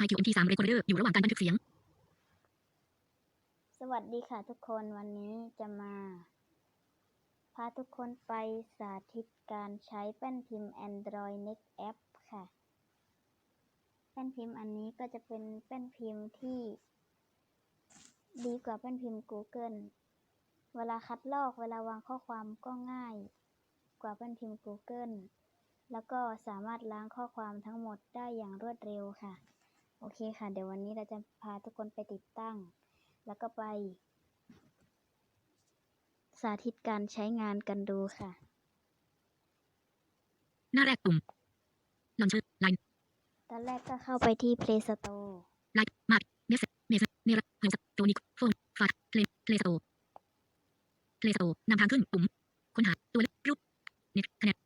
ไฮคิวเอ็นทีสามเรคคอร์เดอร์อยู่ระหว่างการบันทึกเสียง สวัสดีค่ะทุกคนวันนี้จะมา พาทุกคนไปสาธิตการใช้แป้นพิมพ์ Android Next App ค่ะ แป้นพิมพ์อันนี้ก็จะเป็นแป้นพิมพ์ที่ ดีกว่าแป้นพิมพ์ Google เวลาคัดลอกเวลาวางข้อความก็ง่ายกว่าแป้นพิมพ์ Google แล้วก็สามารถล้างข้อความทั้งหมดได้อย่างรวดเร็วค่ะ โอเคค่ะ เดี๋ยววันนี้เราจะพาทุกคนไปติดตั้ง แล้วก็ไป สาธิตการใช้งานกันดูค่ะ หน้าแรกปุ่มลอนเชอร์ไลน์ตอนแรกก็เข้าไปที่ Play Store ไลน์มาร์เมสเมสเนรเฮลส์โจนิกโฟนฟาดเพลย์เพลย์สโตร์เพลย์สโตร์นำทางขึ้นปุ่ม ค้นหาตัวเลขรูปเน็ตคะแนน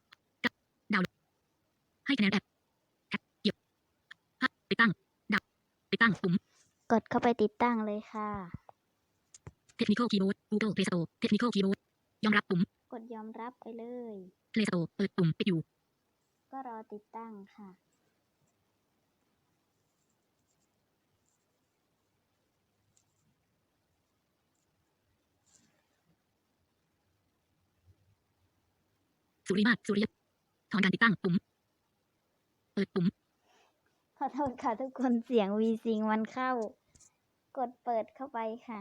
กับดาวน์โหลดให้คะแนนแอปแท็กเกี่ยวภาพติดตั้งดาว ติดตั้งปุ่ม กดเข้าไปติดตั้งเลยค่ะเทคนิคอลคีย์บอร์ด Google Play Store เทคนิคอลคีย์บอร์ดยอมรับปุ่ม กดยอมรับไปเลย Play Store เปิดปุ่มปิดอยู่ ก็รอติดตั้งค่ะ สุริมาศสุริยะถอนการติดตั้งปุ่ม เปิดปุ่ม ขอโทษค่ะทุกคนเสียงวีซิงมันเข้า กดเปิดเข้าไปค่ะ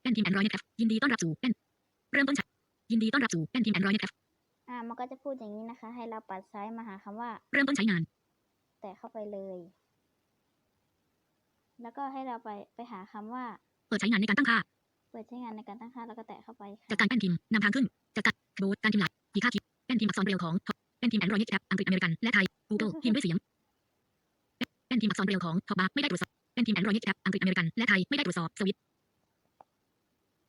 แป้นทีม Android Net App ยินดีต้อนรับสู่แป้นเริ่มต้นใช้ยินดีต้อนรับสู่แป้นทีม Android Net App อ่า มันก็จะพูดอย่างนี้นะคะ ให้เราปัดซ้ายมาหาคำว่า เริ่มต้นใช้งาน แตะเข้าไปเลย แล้วก็ให้เราไปไปหาคำว่า เปิดใช้งานในการตั้งค่า เปิดใช้งานในการตั้งค่าแล้วก็แตะเข้าไปค่ะจากการแป้นพิมพ์นำทางขึ้นจากการคีย์บอร์ดการพิมพ์หลักกีค่าคีย์แป้นพิมพ์อักษรเบรลของแป้นพิมพ์ Android Net App อังกฤษอเมริกันและไทย Google พิมพ์ด้วยเสียง แป้นพิมพ์อักษรเบรลของทอบาไม่ได้ตรวจสอบแป้นพิมพ์ Android Net App อังกฤษอเมริกันและไทยไม่ได้ตรวจสอบสวิตช์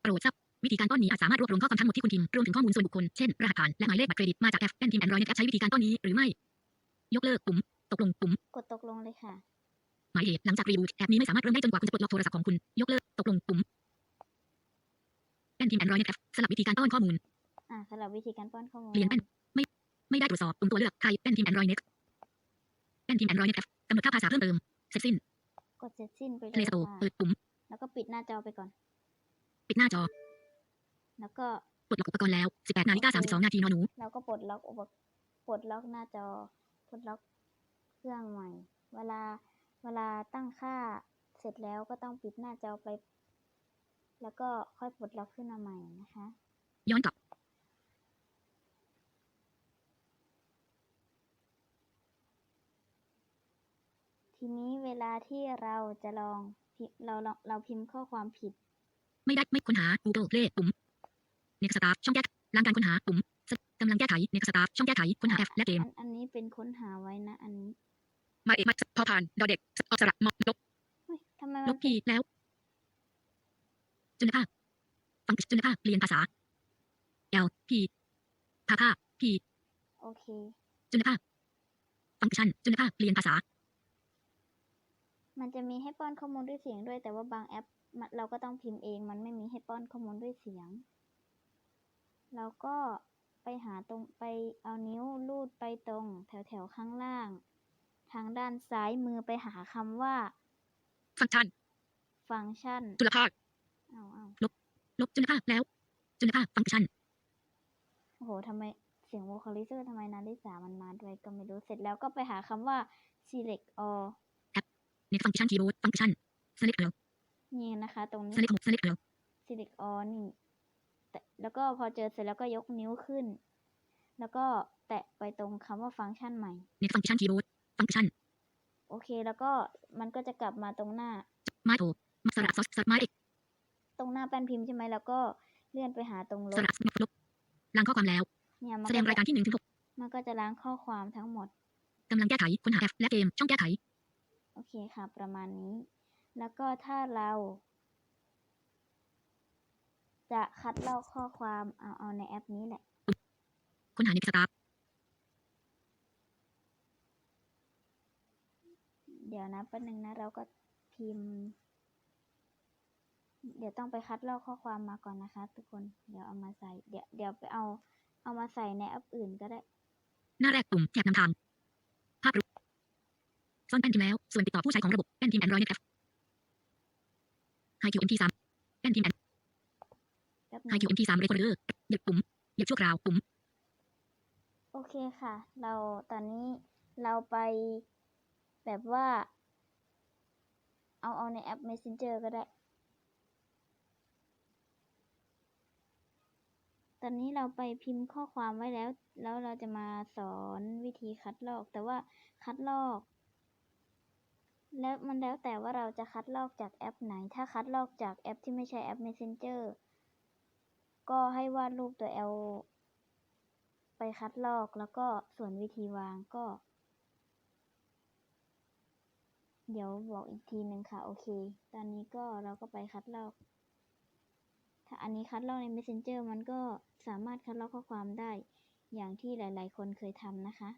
โปรดทราบวิธีการต้นนี้อาจสามารถรวบรวมข้อความทั้งหมดที่คุณพิมพ์รวมถึงข้อมูลส่วนบุคคล เช่น รหัสผ่านและหมายเลขบัตรเครดิตมาจากแอปแป้นพิมพ์ Android Net App ใช้วิธีการต้นนี้หรือไม่ ยกเลิกปุ่ม ตกลงปุ่ม กดตกลงเลยค่ะ หมายเหตุหลังจากรีบูตแอปนี้ไม่สามารถเริ่มได้จนกว่าคุณจะปลดล็อกโทรศัพท์ของคุณ ยกเลิก ตกลงปุ่มแป้นพิมพ์ Android Net App สลับวิธีการต้อนข้อมูล อ่าสำหรับวิธีการป้อนข้อมูลเปลี่ยนเป็นไม่ได้ตรวจสอบปุ่มตัวเลือกไทยแป้นพิมพ์ Android Net แป้นพิมพ์ Android Net App กำหนดค่าภาษาเพิ่มเติมเสร็จสิ้น กดเสร็จสิ้นไปเล Play ย Store ค่ะเปิดปุ่ม แล้วก็ปิดหน้าจอไปก่อน ปิดหน้าจอ แล้วก็ปลดล็อกอุปกรณ์แล้ว 18นาฬิกา32 นาทีนอนหนู เราก็ปลดล็อกอุปปลดล็อกหน้าจอ ปลดล็อกเครื่องใหม่ เวลาเวลาตั้งค่าเสร็จแล้วก็ต้องปิดหน้าจอไป แล้วก็ค่อยปลดล็อกขึ้นมาใหม่นะคะ ย้อนกลับ ทีนี้เวลาที่เราจะลองพิเราลองเราพิมพ์ข้อความผิด ไม่ได้ไม่ค้นหา Google Play ปุ่ม Next Start ช่องแก้ล้างการค้นหาปุ่มกำลังแก้ไข Next Start ช่องแก้ไขค้นหาแอปและเกมอันอันนี้เป็นค้นหาไว้นะอันนี้ มาเอกมาพอผ่านดอเด็กออกสระมอลบเฮ้ยทำไมลมันบพีแล้วจุลภาคฟังจุลภาคเปลี่ยนภาษา L P ภาคา P โอเค จุลภาคฟังก์ชันจุลภาคเปลี่ยนภาษา มันจะมีให้ป้อนข้อมูลด้วยเสียงด้วย แต่ว่าบางแอปมันเราก็ต้องพิมพ์เอง มันไม่มีให้ป้อนข้อมูลด้วยเสียง เราก็ไปหาตรงไปเอานิ้วลูดไปตรงแถวแถวๆข้างล่าง ทางด้านซ้ายมือไปหาคำว่า ฟังก์ชัน ฟังก์ชัน จุลภาคเอาเอาลบจุลภาคแล้ว จุลภาคฟังก์ชัน โอ้โหทำไมเสียง vocalizer ทำไมนาริสามันมาด้วยก็ไม่รู้ เสร็จแล้วก็ไปหาคำว่า select all เน็ตฟังก์ชันคีย์บอร์ดฟังก์ชัน select all นี่นะคะ ตรงนี้ select หก select all select all นี่แต่แล้วก็พอเจอเสร็จแล้วก็ยกนิ้วขึ้น แล้วก็แตะไปตรงคำว่าฟังก์ชันใหม่เน็ตฟังก์ชันคีย์บอร์ดฟังก์ชันโอเคแล้วก็มันก็จะกลับมาตรงหน้าไม้โทสระซอสไม้เอกตรงหน้าแป้นพิมพ์ใช่ไหมแล้วก็เลื่อนไปหาตรงลสบระลบล้างข้อความแล้วเนี่ยมันแสดงก็รายการจะที่หนึ่งถึงหกมันก็จะล้างข้อความทั้งหมดกำลังแก้ไขค้นหาแอปและเกมช่องแก้ไข โอเคค่ะ ประมาณนี้ แล้วก็ถ้าเรา จะคัดลอกข้อความเอาเอาในแอปนี้แหละ ค้นหาในสตาร์เดี๋ยวนะแป๊บนึงนะ เราก็พิมพ์ เดี๋ยวต้องไปคัดลอกข้อความมาก่อนนะคะ ทุกคน เดี๋ยวเอามาใส่ เดี๋ยวเดี๋ยวไปเอา เอามาใส่ในแอปอื่นก็ได้ หน้าแรกปุ่มแถบนำทางภาพรูป ซ่อนแป้นพิมพ์แล้ว ส่วนติดต่อผู้ใช้ของระบบแป้นพิมพ์ Android Net App HiQMT 3แป้นพิมพ์แป๊บนึง HiQMT 3 Recorder เหยียบปุ่มเหยียบชั่วคราวปุ่ม โอเคค่ะ เราตอนนี้เราไปแบบว่า เอาเอาในแอป Messenger ก็ได้ ตอนนี้เราไปพิมพ์ข้อความไว้แล้ว แล้วเราจะมาสอนวิธีคัดลอก แต่ว่าคัดลอก แล้วมันแล้วแต่ว่าเราจะคัดลอกจากแอปไหน ถ้าคัดลอกจากแอปที่ไม่ใช่แอป Messenger ก็ให้วาดรูปตัว L ไปคัดลอกแล้วก็ส่วนวิธีวางก็ เดี๋ยวบอกอีกทีหนึ่งค่ะ โอเค ตอนนี้ก็เราก็ไปคัดลอก ถ้าอันนี้คัดลอกใน Messenger มันก็สามารถคัดลอกข้อความได้อย่างที่หลาย ๆ คนเคยทำนะคะ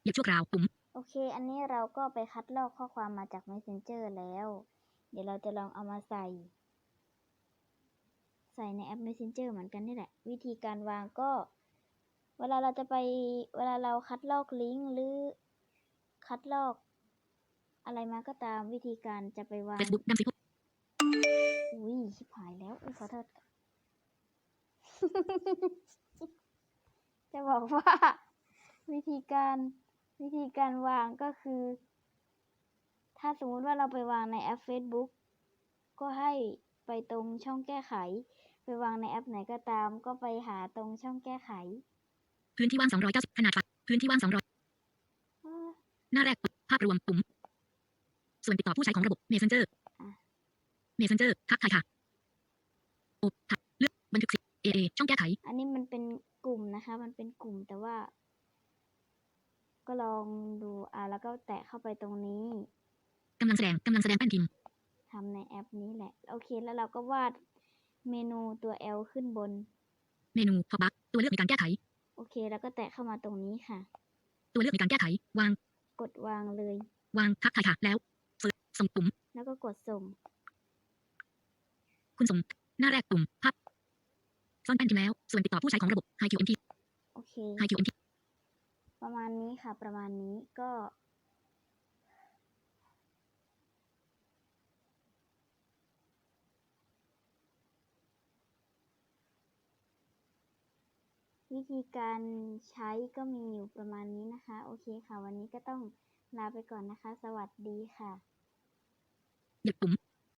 เหยียบชั่วคราวปุ่ม โอเค อันนี้เราก็ไปคัดลอกข้อความมาจาก Messenger แล้ว เดี๋ยวเราจะลองเอามาใส่ ใส่ในแอป Messenger เหมือนกันนี่แหละ วิธีการวางก็ เวลาเราจะไป เวลาเราคัดลอกลิงก์หรือคัดลอก อะไรมาก็ตามวิธีการจะไปวาง Facebook ดำสิพบอุ้ยชิบหายแล้วอุ้ยขอโทษจะบอกว่าวิธีการ วิธีการวางก็คือ ถ้าสมมุติว่าเราไปวางในแอป Facebook ก็ให้ไปตรงช่องแก้ไข ไปวางในแอปไหนก็ตาม ก็ไปหาตรงช่องแก้ไข พื้นที่ว่าง290ขนาดฝักพื้นที่ว่าง200อ่าหน้าแรกปุ่มภาพรวมปุ่ม ส่วนติดต่อผู้ใช้ของระบบ Messenger อะ Messenger ทักทายค่ะโอทักเลือกบันทึกสิ AA ช่องแก้ไข อันนี้มันเป็นกลุ่มนะคะ มันเป็นกลุ่มแต่ว่า ก็ลองดูอ่าแล้วก็แตะเข้าไปตรงนี้กำลังแสดงกำลังแสดงแป้นพิมพ์ทำในแอปนี้แหละ โอเค แล้วเราก็วาดเมนูตัว L ขึ้นบน เมนูพอบักตัวเลือกในการแก้ไข โอเค แล้วก็แตะเข้ามาตรงนี้ค่ะ ตัวเลือกในการแก้ไข วาง กดวางเลย วางทักทายค่ะ แล้วเสิร์ชส่งปุ่ม แล้วก็กดส่ง คุณส่งหน้าแรกปุ่มภาพซ่อนแป้นพิมพ์แล้ว ส่วนติดต่อผู้ใช้ของระบบ HiQMT โอเค HiQMT ประมาณนี้ค่ะ ประมาณนี้ก็ วิธีการใช้ก็มีอยู่ประมาณนี้นะคะ โอเคค่ะ วันนี้ก็ต้องลาไปก่อนนะคะ สวัสดีค่ะ ปุ่ม